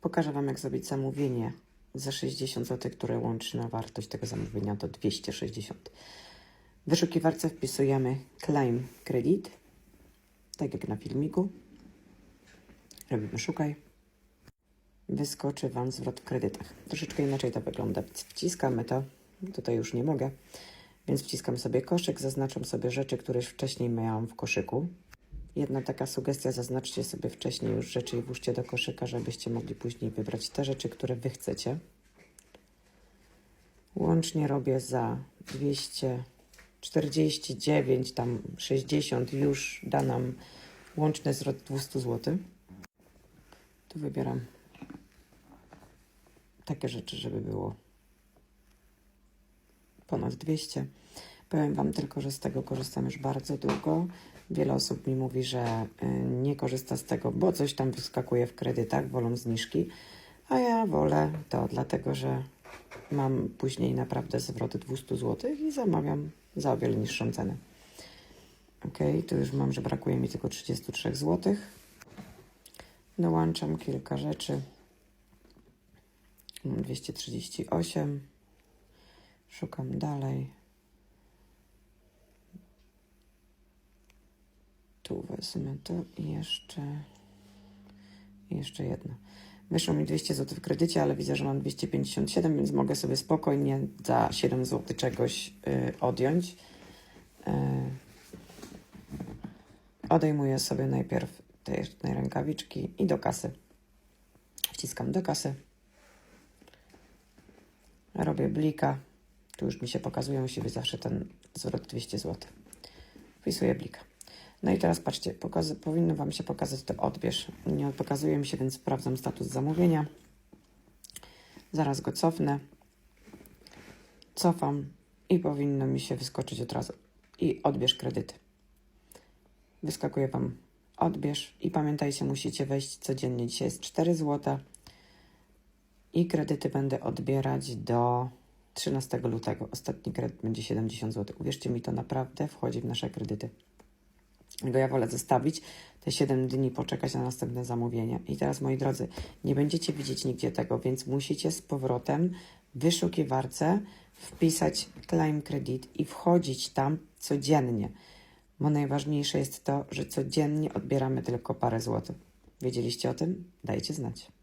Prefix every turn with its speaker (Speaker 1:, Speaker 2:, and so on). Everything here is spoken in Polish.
Speaker 1: Pokażę Wam, jak zrobić zamówienie za 60 zł, które łączna wartość tego zamówienia to 260. W wyszukiwarce wpisujemy claim credit, tak jak na filmiku. Robimy szukaj. Wyskoczy Wam zwrot w kredytach. Troszeczkę inaczej to wygląda. Wciskamy to. Tutaj już nie mogę. Więc wciskam sobie koszyk, zaznaczam sobie rzeczy, które wcześniej miałam w koszyku. Jedna taka sugestia, zaznaczcie sobie wcześniej już rzeczy i włóżcie do koszyka, żebyście mogli później wybrać te rzeczy, które Wy chcecie. Łącznie robię za 249, tam 60 już da nam łączny zwrot 200 zł. Tu wybieram takie rzeczy, żeby było ponad 200. Powiem Wam tylko, że z tego korzystam już bardzo długo. Wiele osób mi mówi, że y, nie korzysta z tego, bo coś tam wyskakuje w kredytach, wolą zniżki, a ja wolę to, dlatego że mam później naprawdę zwrot 200 zł i zamawiam za o wiele niższą cenę. Ok, tu już mam, że brakuje mi tylko 33 zł. Dołączam kilka rzeczy. Mam 238. Szukam dalej. Tu wezmę to i jeszcze, jeszcze jedno. Wyszło mi 200 zł w kredycie, ale widzę, że mam 257, więc mogę sobie spokojnie za 7 zł czegoś y, odjąć. Y, odejmuję sobie najpierw te, rękawiczki i do kasy. Wciskam do kasy. Robię blika. Tu już mi się pokazuje, musi być zawsze ten zwrot 200 zł. Wpisuję blika. No i teraz patrzcie, powinno Wam się pokazać to odbierz. Nie pokazuje mi się, więc sprawdzam status zamówienia. Zaraz go cofnę. Cofam i powinno mi się wyskoczyć od razu. I odbierz kredyty. Wyskakuje Wam odbierz i pamiętajcie, musicie wejść codziennie. Dzisiaj jest 4 zł i kredyty będę odbierać do 13 lutego. Ostatni kredyt będzie 70 zł. Uwierzcie mi, to naprawdę wchodzi w nasze kredyty. Bo ja wolę zostawić te 7 dni, poczekać na następne zamówienie. I teraz, moi drodzy, nie będziecie widzieć nigdzie tego, więc musicie z powrotem w wyszukiwarce wpisać claim credit i wchodzić tam codziennie. Bo najważniejsze jest to, że codziennie odbieramy tylko parę złotych. Wiedzieliście o tym? Dajcie znać.